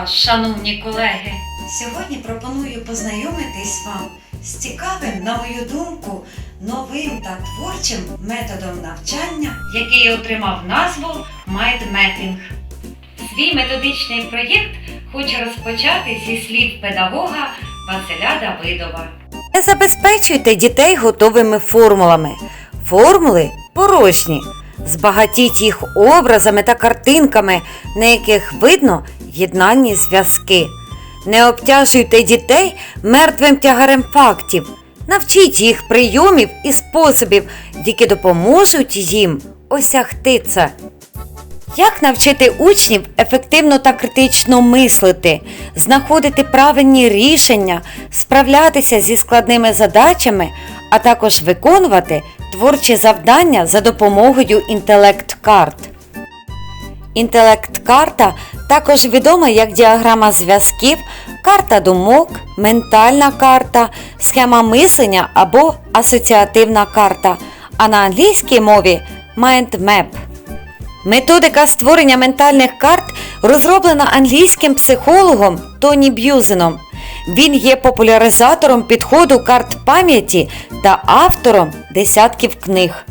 Вас, шановні колеги! Сьогодні пропоную познайомитись вам з цікавим, на мою думку, новим та творчим методом навчання. який отримав назву MindMapping. Свій методичний проєкт хочу розпочати зі слів педагога Василя Давидова. Не забезпечуйте дітей готовими формулами. Формули порожні. Збагатіть їх образами та картинками, на яких видно єднанні зв'язки. Не обтяжуйте дітей мертвим тягарем фактів. Навчіть їх прийомів і способів, які допоможуть їм осягти це. Як навчити учнів ефективно та критично мислити, знаходити правильні рішення, справлятися зі складними задачами, а також виконувати творчі завдання за допомогою інтелект-карт. Інтелект-карта також відома як діаграма зв'язків, карта думок, ментальна карта, схема мислення або асоціативна карта, а на англійській мові Mind Map. Методика створення ментальних карт розроблена англійським психологом Тоні Б'юзеном. Він є популяризатором підходу карт пам'яті та автором десятків книг.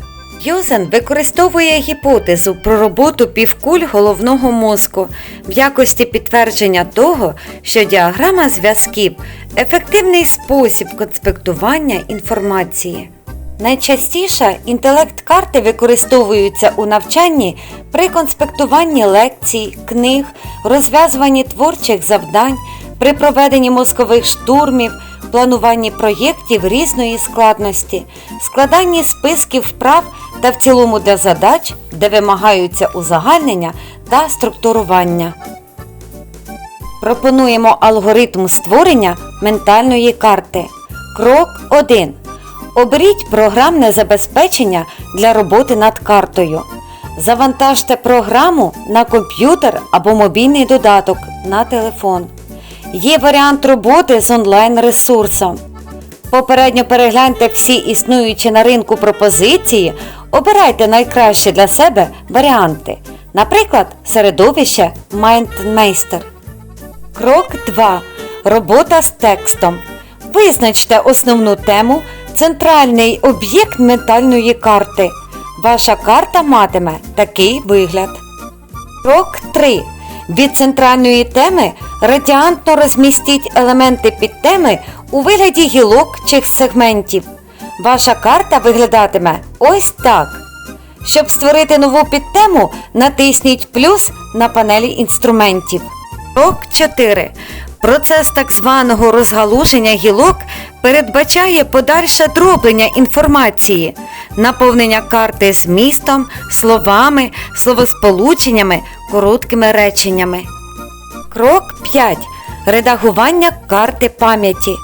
Б'юзен використовує гіпотезу про роботу півкуль головного мозку в якості підтвердження того, що діаграма зв'язків ефективний спосіб конспектування інформації. Найчастіше інтелект-карти використовуються у навчанні при конспектуванні лекцій, книг, розв'язуванні творчих завдань, при проведенні мозкових штурмів, плануванні проєктів різної складності, складанні списків вправ та в цілому для задач, де вимагаються узагальнення та структурування. Пропонуємо алгоритм створення ментальної карти. Крок 1. Оберіть програмне забезпечення для роботи над картою. Завантажте програму на комп'ютер або мобільний додаток на телефон. Є варіант роботи з онлайн-ресурсом. Попередньо перегляньте всі існуючі на ринку пропозиції, обирайте найкращі для себе варіанти, наприклад, середовище MindMeister. Крок 2. Робота з текстом. Визначте основну тему, центральний об'єкт ментальної карти. Ваша карта матиме такий вигляд. Крок 3. Від центральної теми радіантно розмістіть елементи підтеми у вигляді гілок чи сегментів. Ваша карта виглядатиме ось так. Щоб створити нову підтему, натисніть плюс на панелі інструментів. Крок 4. Процес так званого розгалуження гілок передбачає подальше дроблення інформації, наповнення карти змістом, словами, словосполученнями, короткими реченнями. Крок 5. Редагування карти пам'яті.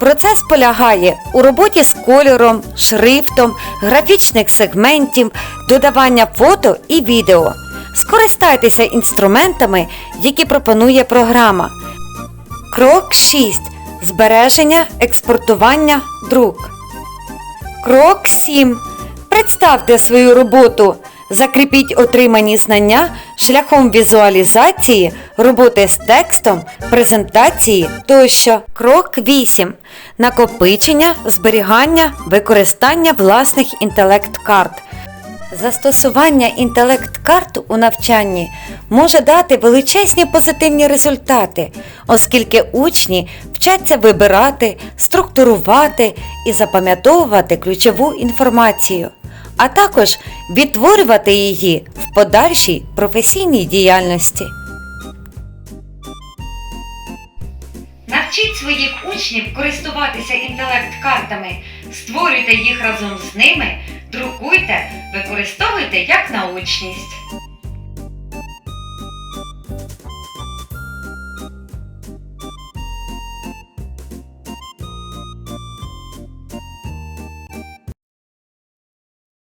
Процес полягає у роботі з кольором, шрифтом, графічних сегментів, додавання фото і відео. Скористайтеся інструментами, які пропонує програма. Крок 6. Збереження, експортування, друк. Крок 7. Представте свою роботу. Закріпіть отримані знання шляхом візуалізації, роботи з текстом, презентації тощо. Крок 8. Накопичення, зберігання, використання власних інтелект-карт. Застосування інтелект-карт у навчанні може дати величезні позитивні результати, оскільки учні вчаться вибирати, структурувати і запам'ятовувати ключову інформацію, а також відтворювати її в подальшій професійній діяльності. Навчіть своїх учнів користуватися інтелект-картами, створюйте їх разом з ними, друкуйте, використовуйте як научність.